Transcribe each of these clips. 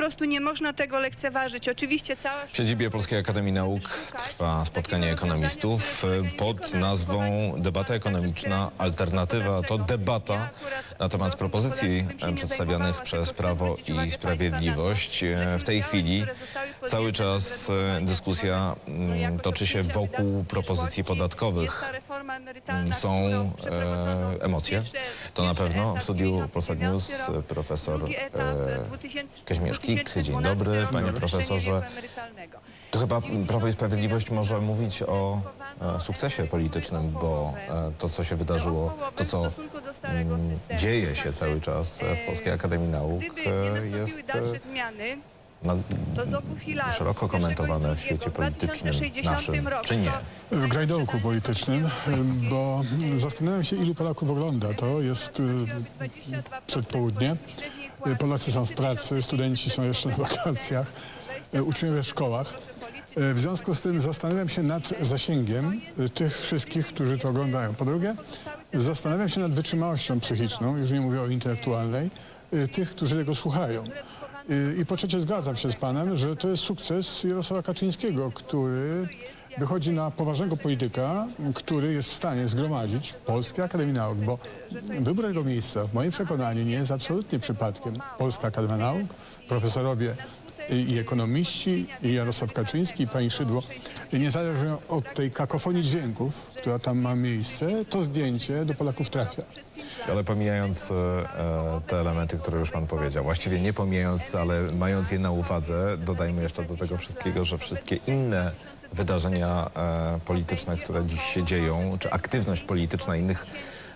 Po prostu nie można tego lekceważyć. Oczywiście cała... W siedzibie Polskiej Akademii Nauk trwa spotkanie ekonomistów pod nazwą Debata ekonomiczna alternatywa. To debata na temat propozycji przedstawionych przez Prawo i Sprawiedliwość. W tej chwili cały czas dyskusja mm, toczy się wokół propozycji podatkowych. Są e, emocje. To na pewno. W studiu Polsat News profesor e, Kik. Dzień dobry, panie profesorze. To chyba Prawo i Sprawiedliwość może mówić o e, sukcesie politycznym, bo e, to, co się wydarzyło, to, co mm, dzieje się cały czas w Polskiej Akademii Nauk, Gdyby nie e, jest dalsze zmiany, no, to z obu filarów szeroko komentowane w świecie politycznym 2060 naszym, czy nie? W grajdołku politycznym, bo zastanawiam się, ilu Polaków ogląda to. Jest 22% przedpołudnie. Płacy. Polacy są w pracy, studenci są jeszcze na wakacjach, y, uczniowie w szkołach. Y, W związku z tym zastanawiam się nad zasięgiem y, tych wszystkich, którzy to oglądają. Po drugie, zastanawiam się nad wytrzymałością psychiczną, już nie mówię o intelektualnej, y, tych, którzy tego słuchają. Y, I po trzecie zgadzam się z panem, że to jest sukces Jarosława Kaczyńskiego, który wychodzi na poważnego polityka, który jest w stanie zgromadzić Polskie Akademii Nauk, bo wybór jego miejsca w moim przekonaniu nie jest absolutnie przypadkiem. Polska Akademia Nauk, profesorowie i, ekonomiści, i Jarosław Kaczyński, i pani Szydło, niezależnie od tej kakofonii dźwięków, która tam ma miejsce, to zdjęcie do Polaków trafia. Ale pomijając e, e, te elementy, które już pan powiedział, właściwie nie pomijając, ale mając je na uwadze, dodajmy jeszcze do tego wszystkiego, że wszystkie inne wydarzenia e, polityczne, które dziś się dzieją, czy aktywność polityczna innych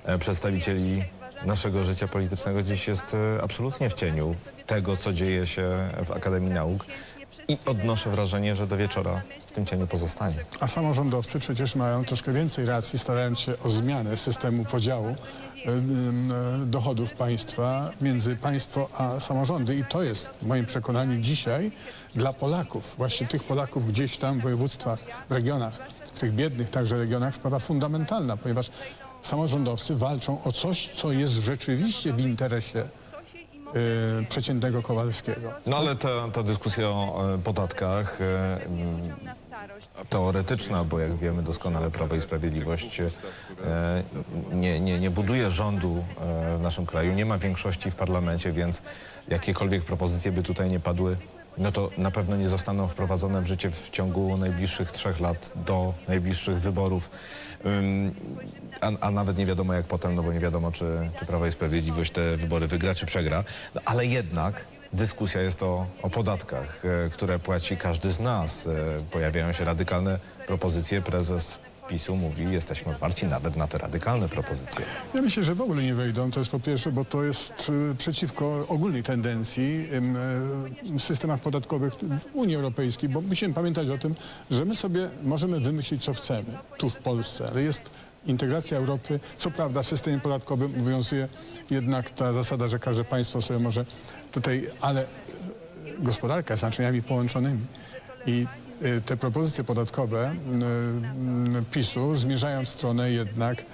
e, przedstawicieli naszego życia politycznego dziś jest e, absolutnie w cieniu tego, co dzieje się w Akademii Nauk i odnoszę wrażenie, że do wieczora w tym cieniu pozostanie. A samorządowcy przecież mają troszkę więcej racji, starając się o zmianę systemu podziału dochodów państwa między państwo a samorządy. I to jest w moim przekonaniu dzisiaj dla Polaków, właśnie tych Polaków gdzieś tam w województwach, w regionach, w tych biednych także regionach, sprawa fundamentalna, ponieważ samorządowcy walczą o coś, co jest rzeczywiście w interesie e, przeciętnego Kowalskiego. No ale ta, ta dyskusja o e, podatkach e, mm, teoretyczna, bo jak wiemy doskonale Prawo i Sprawiedliwość e, nie, nie, nie buduje rządu e, w naszym kraju, nie ma większości w parlamencie, więc jakiekolwiek propozycje by tutaj nie padły, no to na pewno nie zostaną wprowadzone w życie w ciągu najbliższych trzech lat do najbliższych wyborów. A, a nawet nie wiadomo jak potem, no bo nie wiadomo, czy, czy Prawo i Sprawiedliwość te wybory wygra, czy przegra. No, ale jednak dyskusja jest o, o podatkach, e, które płaci każdy z nas. E, pojawiają się radykalne propozycje. Prezes PiSu mówi, jesteśmy otwarci nawet na te radykalne propozycje. Ja myślę, że w ogóle nie wejdą. To jest po pierwsze, bo to jest y, przeciwko ogólnej tendencji y, w systemach podatkowych w Unii Europejskiej, bo musimy pamiętać o tym, że my sobie możemy wymyślić, co chcemy tu w Polsce, ale jest integracja Europy. Co prawda w systemie podatkowym obowiązuje jednak ta zasada, że każde państwo sobie może tutaj, ale y, gospodarka z znaczeniami połączonymi i te propozycje podatkowe y, y, PiSu zmierzają w stronę jednak y,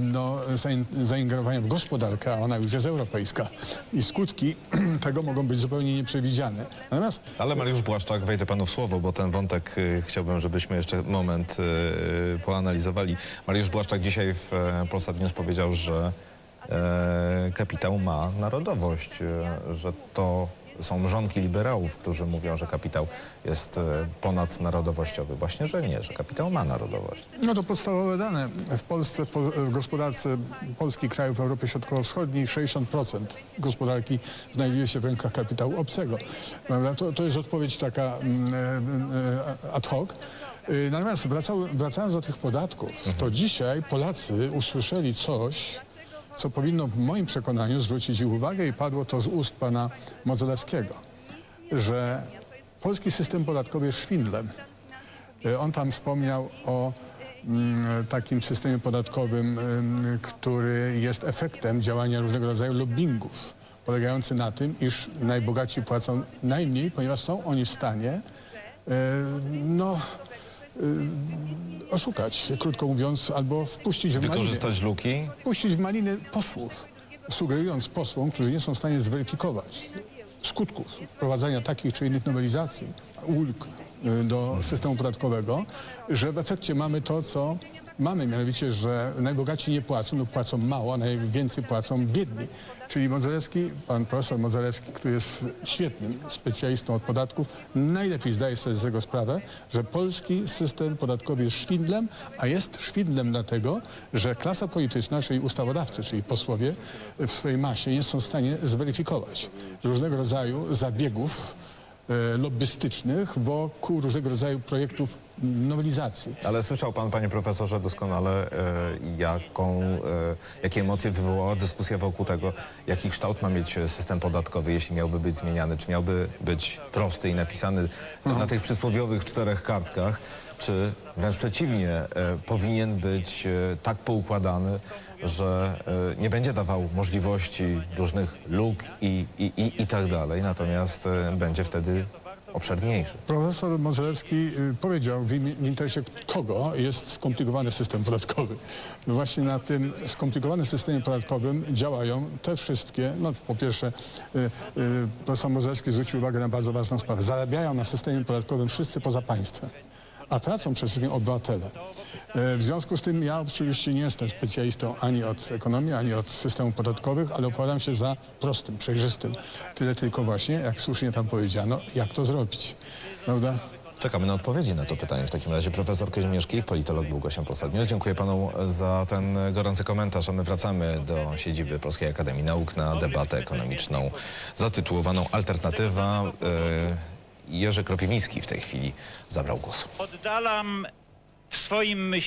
no, zain- zaingerowania w gospodarkę, a ona już jest europejska i skutki tego mogą być zupełnie nieprzewidziane. Natomiast Ale Mariusz Błaszczak, wejdę panu w słowo, bo ten wątek y, chciałbym, żebyśmy jeszcze moment y, y, poanalizowali. Mariusz Błaszczak dzisiaj w e, Polsat News powiedział, że e, kapitał ma narodowość, e, że to są mrzonki liberałów, którzy mówią, że kapitał jest e, ponadnarodowościowy. Właśnie, że nie, że kapitał ma narodowość. No to podstawowe dane. W Polsce, w, po- w gospodarce Polski, krajów Europy Środkowo-Wschodniej 60% gospodarki znajduje się w rękach kapitału obcego. To, to jest odpowiedź taka mm, e, e, ad hoc. Y, Natomiast wracając do tych podatków, to dzisiaj Polacy usłyszeli coś, co powinno w moim przekonaniu zwrócić uwagę i padło to z ust pana Modzelewskiego, że polski system podatkowy jest szwindlem. Y, On tam wspomniał o mm, takim systemie podatkowym, ym, który jest efektem działania różnego rodzaju lobbingów, polegający na tym, iż najbogaci płacą najmniej, ponieważ są oni w stanie y, no, y, oszukać, krótko mówiąc, albo wpuścić w maliny, Wykorzystać luki? wpuścić w maliny posłów, sugerując posłom, którzy nie są w stanie zweryfikować skutków wprowadzania takich czy innych nowelizacji, ulg y, do systemu podatkowego, że w efekcie mamy to, co mamy, mianowicie, że najbogaci nie płacą lub płacą mało, a najwięcej płacą biedni. Czyli Modzelewski, pan profesor Modzelewski, który jest świetnym specjalistą od podatków, najlepiej zdaje sobie z tego sprawę, że polski system podatkowy jest szwindlem, a jest szwindlem dlatego, że klasa polityczna, czyli ustawodawcy, czyli posłowie w swojej masie nie są w stanie zweryfikować różnego rodzaju zabiegów e, lobbystycznych wokół różnego rodzaju projektów nowelizacji. Ale słyszał pan, panie profesorze, doskonale, e, jaką, e, jakie emocje wywołała dyskusja wokół tego, jaki kształt ma mieć system podatkowy, jeśli miałby być zmieniany, czy miałby być prosty i napisany na tych przysłowiowych czterech kartkach, czy wręcz przeciwnie, e, powinien być e, tak poukładany, że e, nie będzie dawał możliwości różnych luk i, i, i, i tak dalej, natomiast e, będzie wtedy obszerniejszy. Profesor Modzelewski y, powiedział w, interesie kogo jest skomplikowany system podatkowy. No Właśnie na tym skomplikowanym systemie podatkowym działają te wszystkie, no po pierwsze y, y, profesor Modzelewski zwrócił uwagę na bardzo ważną sprawę. Zarabiają na systemie podatkowym wszyscy poza państwem. A tracą przede wszystkim obywatele. E, W związku z tym ja oczywiście nie jestem specjalistą ani od ekonomii, ani od systemów podatkowych, ale opowiadam się za prostym, przejrzystym. Tyle tylko właśnie, jak słusznie tam powiedziano, jak to zrobić. Prawda? Czekamy na odpowiedzi na to pytanie. W takim razie profesor Kazimierz Kich, politolog Długosia Posadnius. Dziękuję panu za ten gorący komentarz, a my wracamy do siedziby Polskiej Akademii Nauk na debatę ekonomiczną zatytułowaną Alternatywa. E, Jerzy Kropiwnicki w tej chwili zabrał głos. Oddalam w swoim myśleniu